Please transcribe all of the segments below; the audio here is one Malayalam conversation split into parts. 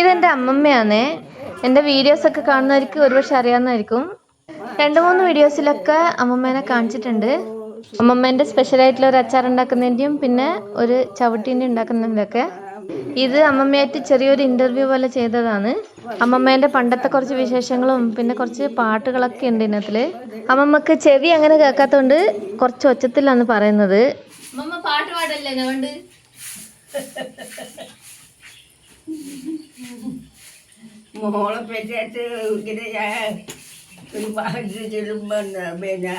ഇതെന്റെ അമ്മമ്മയാണേ. എന്റെ വീഡിയോസൊക്കെ കാണുന്നവർക്ക് ഒരുപക്ഷെ അറിയാവുന്നതായിരിക്കും. രണ്ട് മൂന്ന് വീഡിയോസിലൊക്കെ അമ്മമ്മേനെ കാണിച്ചിട്ടുണ്ട്. അമ്മമ്മേന്റെ സ്പെഷ്യലായിട്ടുള്ള ഒരു അച്ചാർ ഉണ്ടാക്കുന്നതിന്റെയും പിന്നെ ഒരു ചവിട്ടീന്റെ ഉണ്ടാക്കുന്നതിന്റെയൊക്കെ ഇത് അമ്മമ്മയായിട്ട് ചെറിയൊരു ഇന്റർവ്യൂ പോലെ ചെയ്തതാണ്. അമ്മമ്മേന്റെ പണ്ടത്തെ കുറച്ച് വിശേഷങ്ങളും പിന്നെ കുറച്ച് പാട്ടുകളൊക്കെ ഉണ്ട് ഇതിനകത്തിൽ അമ്മമ്മക്ക് ചെവി അങ്ങനെ കേൾക്കാത്തതുകൊണ്ട് കുറച്ച് ഒച്ചത്തിലാണ് പറയുന്നത്. പാട്ട് പാടല്ലേ മോളെ പറ്റിയിട്ട് ഇങ്ങനെ ഞാൻ ഒരു പാട്ട് ചെല്ലുമ്പോൾ പിന്നെ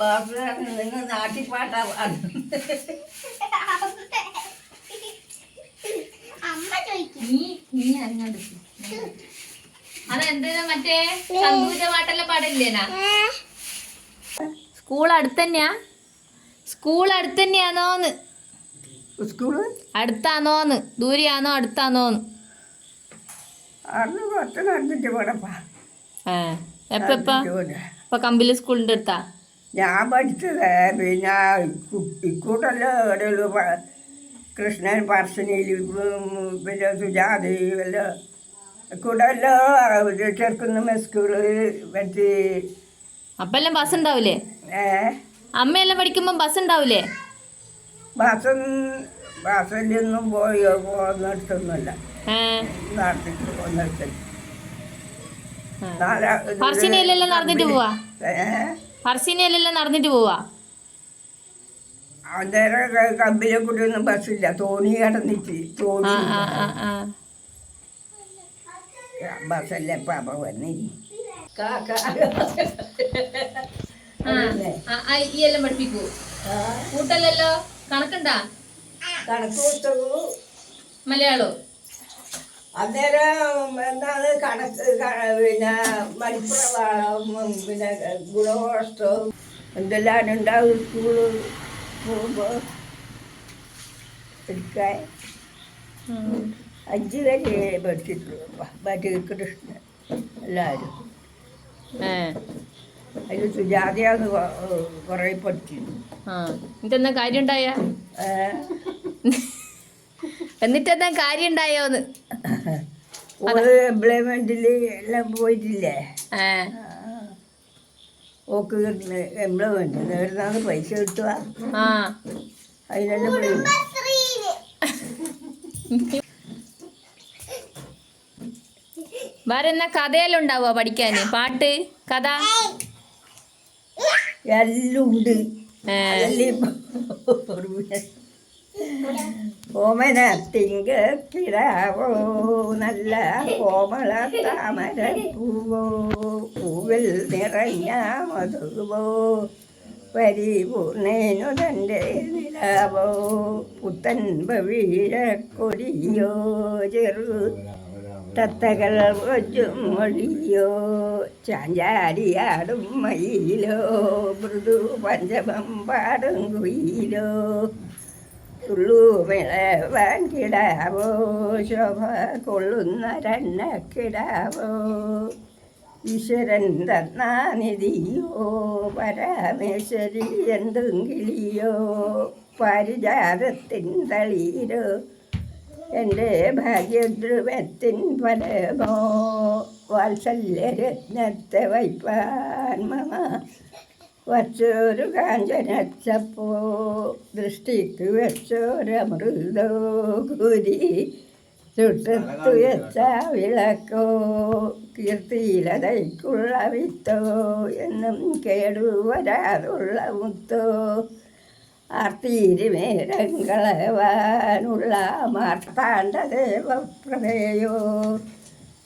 ബാപ്പുകാരൻ നിങ്ങൾ നാട്ടിൽ പാട്ടാ നീ മറ്റേ പാട്ടെല്ലാം പാടില്ലേനാ? സ്കൂൾ അടുത്തന്നെയാ? സ്കൂൾ അടുത്തന്നെയാണോന്ന്. സ്കൂൾ അടുത്താണോന്ന്? ദൂരെയാണോ അടുത്താണോന്ന്? അന്ന് കുറച്ച് നടന്നിട്ട് പോടപ്പാ. ഏ എപ്പ എപ്പ? ഇപ്പൊ കമ്പിൽ സ്കൂളിന്റെ അടുത്താ? ഞാൻ പഠിച്ചത് പിന്നെ ഇക്കു- ഇക്കൂട്ടല്ലോ എവിടെയുള്ളൂ കൃഷ്ണൻ പറശ്ശിനിയിൽ പിന്നെ സുജാതി വല്ലോ കൂടല്ലോ ചെറുക്കുന്ന സ്കൂൾ പറ്റി അപ്പെല്ലാം ബസ് ഉണ്ടാവില്ലേ ഏ? അമ്മയെല്ലാം പഠിക്കുമ്പോ ബസ് ഉണ്ടാവൂലേ? ബസ്സും ബസ്സിലൊന്നും പോയോ പോകുന്നിടത്തൊന്നുമല്ല ഏ? നടന്നിട്ട് പോവാ? പോവാ? അന്നേരം കമ്പിലെ കൂടി ഒന്നും ബസ്സില്ല. തോണി കടന്നിട്ട് തോണി. ബസ്സല്ലേ പാപ്പ വന്നിനി കാക്ക ഈ എല്ലാം പഠിപ്പിക്കൂ. കൂട്ടല്ലല്ലോ? കണക്കുണ്ടാ കണക്ക് അന്നേരം എന്താണ് കണക്ക് പിന്നെ മണിപ്പുറം പിന്നെ ഗുണഘോഷവും എന്തെല്ലാം ഉണ്ടാവും സ്കൂൾ പോകുമ്പോൾ എടുക്കാൻ അഞ്ച് വരെ പഠിച്ചിട്ടുള്ളൂ. മറ്റേ കൃഷ്ണൻ എല്ലാവരും. അതിൽ സുജാതയാന്ന് കുറേ പഠിച്ചിരുന്നു ആ കാര്യം ഉണ്ടായ എന്നിട്ടെന്താ കാര്യം ഉണ്ടായോന്ന് ഓൾ എംപ്ലോയ്മെന്റിൽ എല്ലാം പോയിട്ടില്ലേ? ഓക്ക് എംപ്ലോയ്മെന്റ്. നേടുന്നാണ് പൈസ കിട്ടുക? ആ. അതിനെല്ലാം പോയി. വേറെ എന്നാ കഥയെല്ലാം ഉണ്ടാവോ പഠിക്കാന്? പാട്ട്? കഥ? എല്ലാം ഉണ്ട് ഓമന ഓമന തിങ്കിടാവോ നല്ല കോമള താമര പൂവോ പൂവിൽ നിറഞ്ഞ മധുവോ പരിപൂർണേനു തന്റെ നിലാവോ? പുത്തൻ വീഴക്കൊടിയോ ചെറു തത്തകൾ മൊഴിയോ ചാഞ്ചാടിയാടും മയിലോ? മൃദു പഞ്ചമം പാടും കുയിലോ? തുള്ളു മിളവാൻ കിടാവോ? ശോഭ കൊള്ളുന്ന രണ്ണക്കിടാവോ? ഈശ്വരൻ തന്നാനിധിയോ പരമേശ്വരി എന്തും കിളിയോ പാരിജാതത്തിൻ തളീരോ? എന്റെ ഭാഗ്യദ്രുവത്തിൻ ഫലമോ? വാത്സല്യരത്നത്തെ വൈപ്പാൻമ വച്ചൊരു കാഞ്ചനച്ചപ്പോ? ദൃഷ്ടിക്ക് വെച്ചോരമൃതോ കുരി ചുട്ടത്തു വെച്ച വിളക്കോ? കീർത്തിയിലതയ്ക്കുള്ള വിത്തോ എന്നും കേടുവരാതുള്ള മുത്തോ. ആർത്തിരിമേരങ്ങളവാനുള്ള മാർത്താണ്ഡ ദേവപ്രഭയോ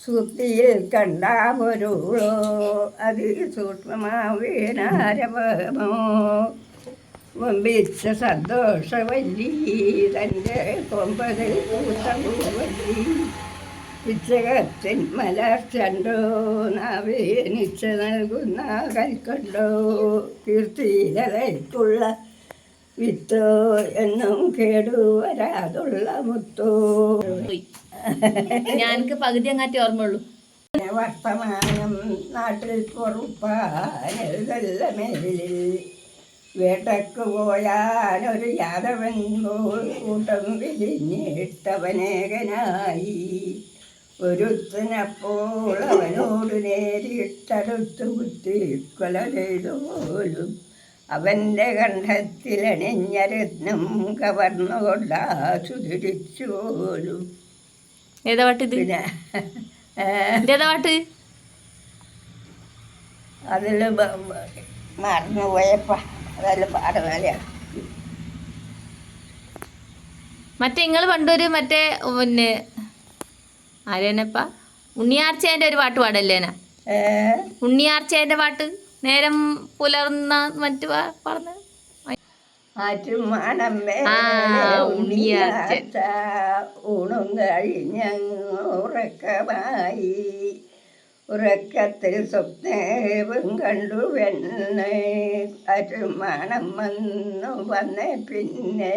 സൂക്തിയിൽ കണ്ടാമൊരുളോ അത് അതി സൂക്ഷ്മമാ വീണാരവമോ വമ്പിച്ച സന്തോഷവല്ലി തന്റെ കൊമ്പതിൽ പൂത്തപൂവല്ലി പിച്ചകത്തിൻ മലർച്ചണ്ടോ നാവേനിച്ച നൽകുന്ന കൽക്കണ്ടോ? കീർത്തിയിലതയ്ക്കുള്ള വിത്തോ എന്നും കേടുവരാതുള്ള മുത്തോ? ഞാനക്ക് പകുതി അങ്ങാറ്റി ഓർമ്മയുള്ളൂ. വർത്തമാനം നാട്ടിൽ പൊറുപ്പാനെഴുതല്ല മേലിൽ വേട്ടക്ക് പോയാലൊരു യാദവൻ പോൾ കൂട്ടം വിരിഞ്ഞിട്ടവനേകനായി. ഒരുത്തനപ്പോൾ അവനോട് നേരിട്ടടുത്ത് കുത്തി കൊല ചെയ്തു പോലും അവന്റെ കണ്ഠത്തിലണിഞ്ഞ രത്നം കവർന്നുകൊണ്ടാസ്വദിച്ചു പോലും ഏതാ പാട്ട് ഇത്? പിന്നെ ഇതേതാ പാട്ട്? അതിൽ മറന്നു പോയപ്പ അതെല്ലാം പാടുന്നതല്ല മറ്റേ നിങ്ങൾ പണ്ടൊരു മറ്റേ പിന്നെ ആരേനപ്പ? ഉണ്ണിയാർച്ചേന്റെ ഒരു പാട്ട് പാടല്ലേന ഉണ്ണിയാർച്ചേന്റെ പാട്ട് നേരം പുലർന്ന മറ്റു പറഞ്ഞ ഉണ്ണിയാർച്ച ഊണും കഴിഞ്ഞുറക്കമായി ഉറക്കത്തിൽ സ്വപ്നവും കണ്ടു വെണ്ണ അരുമാണം വന്നു വന്നേ പിന്നെ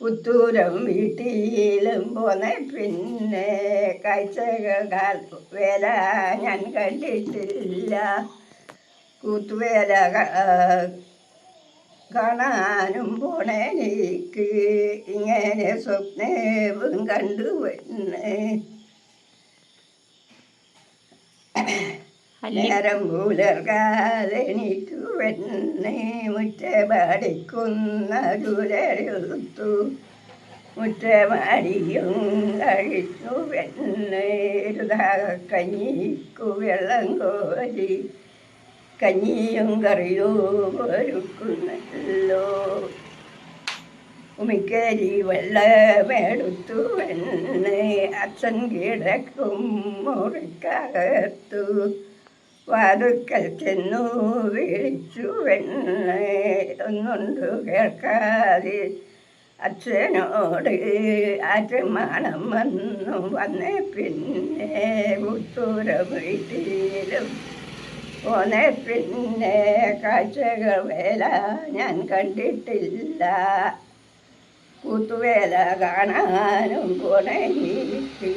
പുത്തൂരം വീട്ടിലും പോന്നെ. പിന്നെ കാഴ്ചകൾ വേല ഞാൻ കണ്ടിട്ടില്ല. കൂത്തുവേല കാണാനും പോണേക്ക് ഇങ്ങനെ സ്വപ്നവും കണ്ടുവന്ന് നേരം എണീറ്റു വെണ്ണേ മുറ്റപാടിക്കുന്ന ചുരടുത്തു മുറ്റമാടിയും കഴിച്ചു വെണ്ണേരുതാ കഞ്ഞിക്കു വെള്ളം കോരി കഞ്ഞിയും കറിയും ഒരുക്കുന്നല്ലോ ഉമിക്കരി വെള്ളമെടുത്തു വെണ്ണേ അച്ഛൻ കിടക്കും മുറിക്കകത്തു. വാതുക്കൽ ചെന്നു വിളിച്ചു ഒന്നുണ്ട് കേൾക്കാതെ അച്ഛനോട് അച്ഛമാണം വന്നു. വന്നേ പിന്നെ മുത്തൂര വീട്ടിലും. പോന്നെ പിന്നെ കാഴ്ചകൾ വേല ഞാൻ കണ്ടിട്ടില്ല. കൂത്തുവേല കാണാനും പോണേ എനിക്ക്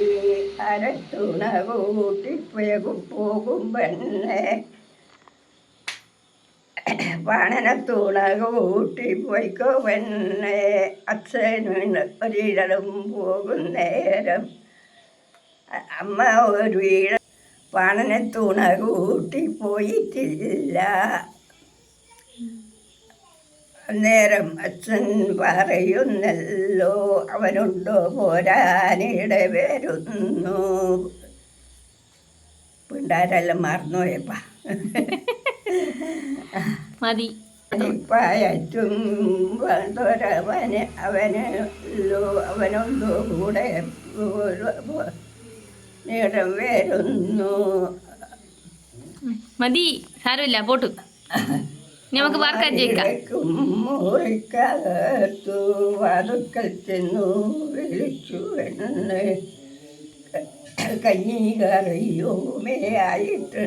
അരത്തുണ കൂട്ടിപ്പോകും പോകും പെണ്ണെ. പണനത്തുണ കൂട്ടി പോയിക്കോ പെണ്ണെ. അച്ഛനും ഒരിടം പോകും നേരം. അമ്മ ഒരു ഈഴ പണനെ തുണ കൂട്ടി പോയിട്ടില്ല. അന്നേരം അച്ഛൻ പറയുന്നല്ലോ അവനുണ്ടോ പോരാനിട വരുന്നു. പിണ്ടാരെല്ലാം മറന്നുപോയപ്പാ മതി. പയറ്റും വന്നൊരവന് അവന് അവനൊന്നു കൂടെ നീടം വരുന്നു. മതി. സാരമില്ല പോട്ടു. നമുക്ക് വാർക്കാൻ ജയിക്കാം.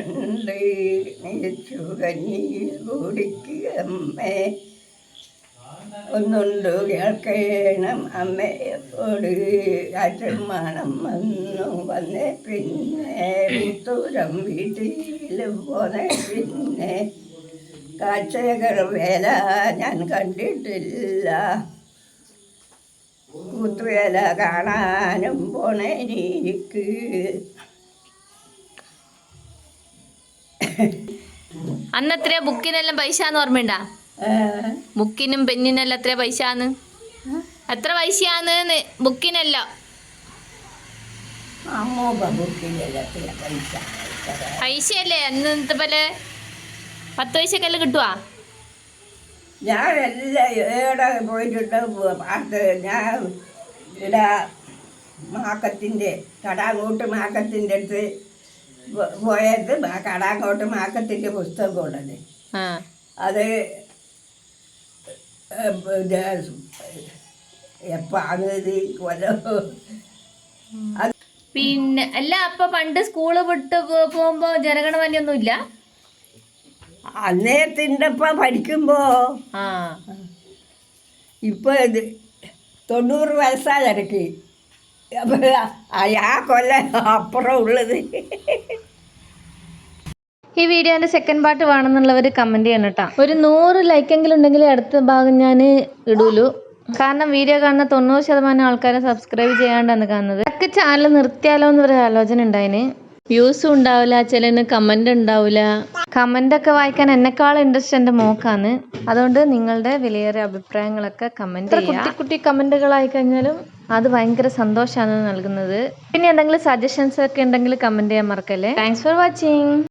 എന്ന് നീച്ചു കഞ്ഞി കുടിക്കമ്മേ ഒന്നുണ്ട് കേൾക്കണം അമ്മയോട് അച്ഛന്മാണം വന്നു. വന്നേ പിന്നെ പുത്തൂരം വീട്ടിൽ പോന്നെ പിന്നെ കാഴ്ചകൾ വേല ഞാൻ കണ്ടിട്ടില്ല. കൂത്തുവേല കാണാനും പോണേനിക്ക്. അന്ന് എത്രയാ ബുക്കിനെല്ലാം പൈസ എന്ന് ഓർമ്മയുണ്ടാ ബുക്കിനും പെന്നിനെല്ലാം എത്ര പൈസ ആണ് എത്ര പൈസയാന്ന് ബുക്കിനെല്ലാം പൈസ അല്ലേ അന്ന് ഇന്നത്തെ പോലെ പത്ത് പൈസക്കെല്ലാം കിട്ടുവാ? ഞാൻ എല്ലാം ഏടെ പോയിട്ടുണ്ട്? പാട്ട് ഞാൻ ഇവിടെ മാക്കത്തിന്റെ കടാങ്കോട്ട് മാക്കത്തിന്റെ അടുത്ത് പോയത് ആ കടാങ്കോട്ട് മാക്കത്തിന്റെ പുസ്തകം കൊണ്ടത്. അത് എപ്പാണ് ഇത് കൊല്ലം. പിന്നെ അല്ല അപ്പൊ പണ്ട് സ്കൂൾ വിട്ട് പോകുമ്പോ ജനഗണമന്യൊന്നുമില്ല? ഇല്ല അന്നേരത്തിന്റെ തിണ്ടപ്പ പഠിക്കുമ്പോൾ ആ. ഇപ്പോൾ ഇത് തൊണ്ണൂറ് വയസ്സാ എനിക്ക് അപ്പോൾ ആ കൊല്ലം അപ്പുറം ഉള്ളത്. ഈ വീഡിയോന്റെ സെക്കൻഡ് പാർട്ട് വേണമെന്നുള്ളവർ കമന്റ് ചെയ്യണം കേട്ടോ ഒരു നൂറ് ലൈക്കെങ്കിലും ഉണ്ടെങ്കിൽ അടുത്ത ഭാഗം ഞാൻ ഇടൂലു. കാരണം വീഡിയോ കാണുന്ന തൊണ്ണൂറ് ശതമാനം ആൾക്കാരെ സബ്സ്ക്രൈബ് ചെയ്യാണ്ടാണ് കാണുന്നത്. ഒക്കെ ചാനൽ നിർത്തിയാലോ എന്നൊരു ആലോചന ഉണ്ടായിന്. വ്യൂസും ഉണ്ടാവില്ല ചിലന് കമന്റ് ഉണ്ടാവില്ല. കമന്റ് ഒക്കെ വായിക്കാൻ എന്നെക്കാൾ ഇൻട്രസ്റ്റ് എന്റെ മോക്കാണ്. അതുകൊണ്ട് നിങ്ങളുടെ വിലയേറിയ അഭിപ്രായങ്ങളൊക്കെ കമന്റ് കുട്ടി കുട്ടി കമന്റുകളായി കഴിഞ്ഞാലും അത് ഭയങ്കര സന്തോഷമാണ് നൽകുന്നത്. പിന്നെ എന്തെങ്കിലും സജഷൻസ് ഒക്കെ ഉണ്ടെങ്കിൽ കമന്റ് ചെയ്യാൻ മറക്കല്ലേ? Thanks for watching